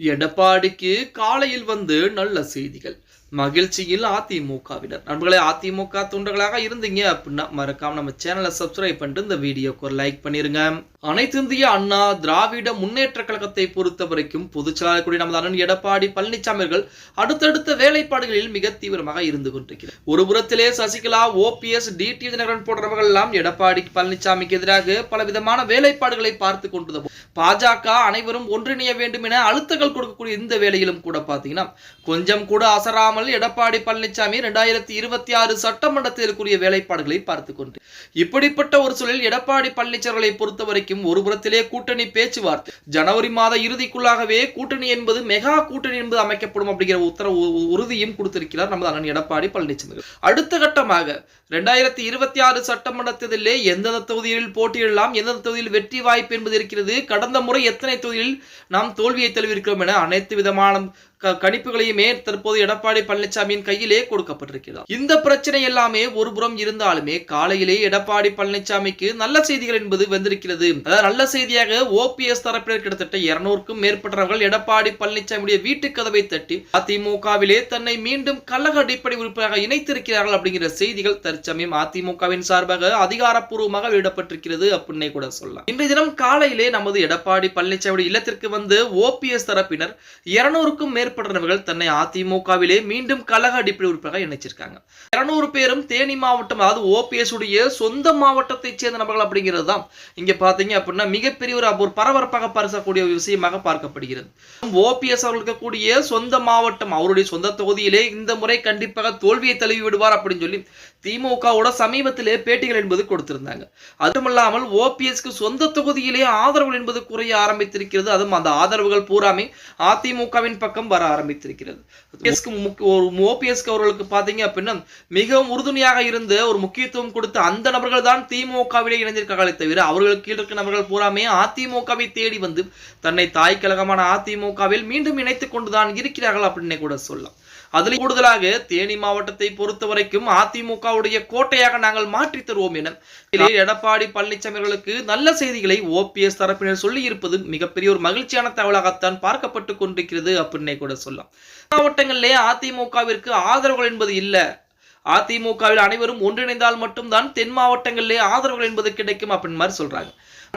எடப்பாடிக்கு காலையில் வந்து நல்ல செய்திகள். மகிழ்ச்சியில் அதிமுகவினர். நண்பர்களே அதிமுக தொண்டர்களாக இருந்தீங்க அப்படின்னா மறக்காம நம்ம சேனலை சப்ஸ்கிரைப் பண்ணிட்டு இந்த வீடியோக்கு ஒரு லைக் பண்ணிருங்க. அனைத்து இந்திய அண்ணா திராவிட முன்னேற்ற கழகத்தை பொறுத்த வரைக்கும் பொதுச்செயலாளர் கூடிய நமது அண்ணன் எடப்பாடி பழனிசாமி அவர்கள் அடுத்தடுத்த வேலைப்பாடுகளில் மிக தீவிரமாக இருந்து கொண்டிருக்கிறார். ஒரு புறத்திலே சசிகலா ஓபிஎஸ் டிடி தினகரன் போன்றவர்கள் எல்லாம் எடப்பாடி பழனிசாமிக்கு எதிராக பலவிதமான வேலைப்பாடுகளை பார்த்து கொண்டு பாஜக அனைவரும் ஒன்றிணைய வேண்டும் என அழுத்தங்கள் கொடுக்கக்கூடிய இந்த வேலையிலும் கூட பாத்தீங்கன்னா கொஞ்சம் கூட அசராமல் எடப்பாடி பழனிசாமி இரண்டாயிரத்தி இருபத்தி ஆறு சட்டமன்ற தேர்தலுக்குரிய வேலைப்பாடுகளை பார்த்து கொண்டு. இப்படிப்பட்ட ஒரு சூழலில் எடப்பாடி பழனிசாமிகளை பொறுத்த வரைக்கும் ஒரு புறத்திலே கூட்டணி பேச்சுவார்த்தை. ஜனவரி மாத இறுதிக்குள்ளாகவே கூட்டணி என்பது மெகா கூட்டணி என்பது அமைக்கப்படும் அப்படிங்கிற உத்தரவு உறுதியும் கொடுத்திருக்கிறார் நமது அண்ணன் எடப்பாடி பழனிசாமி. அடுத்த கட்டமாக இரண்டாயிரத்தி இருபத்தி ஆறு சட்டமன்ற தேர்தலிலே எந்தெந்த தொகுதிகளில் போட்டியிடலாம் எந்தெந்த தொகுதியில் வெற்றி வாய்ப்பு என்பது இருக்கிறது கடந்த முறை எத்தனை தொகுதியில் நாம் தோல்வியை தழுவிருக்கிறோம் என அனைத்து விதமான கணிப்புகளையுமே தற்போது எடப்பாடி பழனிசாமியின் கையிலே கொடுக்கப்பட்டிருக்கிறது. இந்த பிரச்சனை எல்லாமே ஒரு புறம் இருந்தாலுமே காலையிலே எடப்பாடி பழனிசாமிக்கு நல்ல செய்திகள் என்பது வந்திருக்கிறது. அதாவது நல்ல செய்தியாக ஓபிஎஸ் தரப்பினர் கிட்டத்தட்ட இருநூறுக்கும் மேற்பட்டவர்கள் எடப்பாடி பழனிசாமியுடைய வீட்டு கதவை தட்டி அதிமுகவிலே தன்னை மீண்டும் கழக அடிப்படை உறுப்பினராக இணைத்திருக்கிறார்கள் அப்படிங்கிற செய்திகள் தற்சமயம் அதிமுகவின் சார்பாக அதிகாரப்பூர்வமாக வெளியிடப்பட்டிருக்கிறது அப்படின்னே கூட சொல்லலாம். இன்றைய தினம் காலையிலே நமது எடப்பாடி பழனிசாமியுடைய இல்லத்திற்கு வந்து ஓபிஎஸ் தரப்பினர் இருநூறுக்கும் மேற்பட்டவர்கள் தன்னை அதிமுகவிலே மீண்டும் கழக அடிப்படை உறுப்பினராக இணைச்சிருக்காங்க. இருநூறு பேரும் தேனி மாவட்டம் அதாவது ஓபிஎஸ் உடைய சொந்த மாவட்டத்தை சேர்ந்த நபர்கள் அப்படிங்கிறது தான் இங்க பாத்தீங்க அப்படின்னா மிகப்பெரிய ஒரு ஒரு பரபரப்பாக பரிசக்கூடிய விஷயமாக பார்க்கப்படுகிறது. ஓபிஎஸ் அவர்களுக்கு கூடிய சொந்த மாவட்டம் அவருடைய சொந்த தொகுதியிலே இந்த முறை கண்டிப்பாக தோல்வியை தழுவி விடுவார் அப்படின்னு சொல்லி திமுகவோட சமீபத்திலே பேட்டிகள் என்பது கொடுத்திருந்தாங்க. அதுமல்லாமல் ஓபிஎஸ்க்கு சொந்த தொகுதியிலே ஆதரவுகள் என்பது குறைய ஆரம்பித்திருக்கிறது. அதுவும் அந்த ஆதரவுகள் பூராமே அதிமுகவின் பக்கம் வர ஆரம்பித்திருக்கிறது. ஒரு ஓபிஎஸ்க்கு அவர்களுக்கு பார்த்தீங்க அப்படின்னா மிகவும் உறுதுணையாக இருந்து ஒரு முக்கியத்துவம் கொடுத்த அந்த நபர்கள் தான் திமுகவிலே இணைந்திருக்கார்களே தவிர அவர்களுக்கு கீழ் இருக்க நபர்கள் பூராமே அதிமுகவை தேடி வந்து தன்னை தாய் கழகமான அதிமுகவில் மீண்டும் இணைத்துக் கொண்டுதான் இருக்கிறார்கள் அப்படின்னே கூட சொல்லலாம். அதில் கூடுதலாக தேனி மாவட்டத்தை பொறுத்த வரைக்கும் அதிமுகவுடைய கோட்டையாக நாங்கள் மாற்றி தருவோம் என எடப்பாடி பழனிசாமி அவர்களுக்கு நல்ல செய்திகளை ஓபிஎஸ் தரப்பினர் சொல்லி இருப்பது மிகப்பெரிய ஒரு மகிழ்ச்சியான தகவலாகத்தான் பார்க்கப்பட்டு கொண்டிருக்கிறது அப்படின்னே கூட சொல்லலாம். மாவட்டங்களிலே அதிமுகவிற்கு ஆதரவுகள் என்பது இல்ல. அதிமுகவில் அனைவரும் ஒன்றிணைந்தால் மட்டும்தான் தென் மாவட்டங்களிலே ஆதரவுகள் என்பது கிடைக்கும் அப்படின்னு மாதிரி சொல்றாங்க.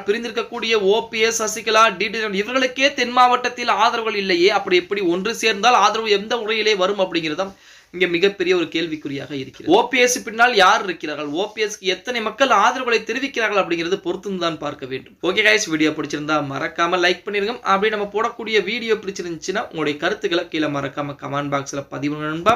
பிரிந்திருக்கக்கூடிய ஓபிஎஸ் சசிகலா டிடி இவர்களுக்கே தென் மாவட்டத்தில் ஆதரவுகள் இல்லையே. அப்படி எப்படி ஒன்று சேர்ந்தால் ஆதரவு எந்த முறையிலே வரும் அப்படிங்கிறது இங்க மிகப்பெரிய ஒரு கேள்விக்குறியாக இருக்கிறது. ஓபிஎஸ் பின்னால் யார் இருக்கிறார்கள்? ஓபிஎஸ்க்கு எத்தனை மக்கள் ஆதரவுகளை தெரிவிக்கிறார்கள் அப்படிங்கிறது பொறுத்து தான் பார்க்க வேண்டும். ஓகே கைஸ் வீடியோ பிடிச்சிருந்தா மறக்காம லைக் பண்ணிருங்க. அப்படி நம்ம போடக்கூடிய வீடியோ பிடிச்சிருந்துச்சுன்னா உங்களுடைய கருத்துக்களை கீழே மறக்காம கமெண்ட் பாக்ஸ்ல பதிவு நண்பா.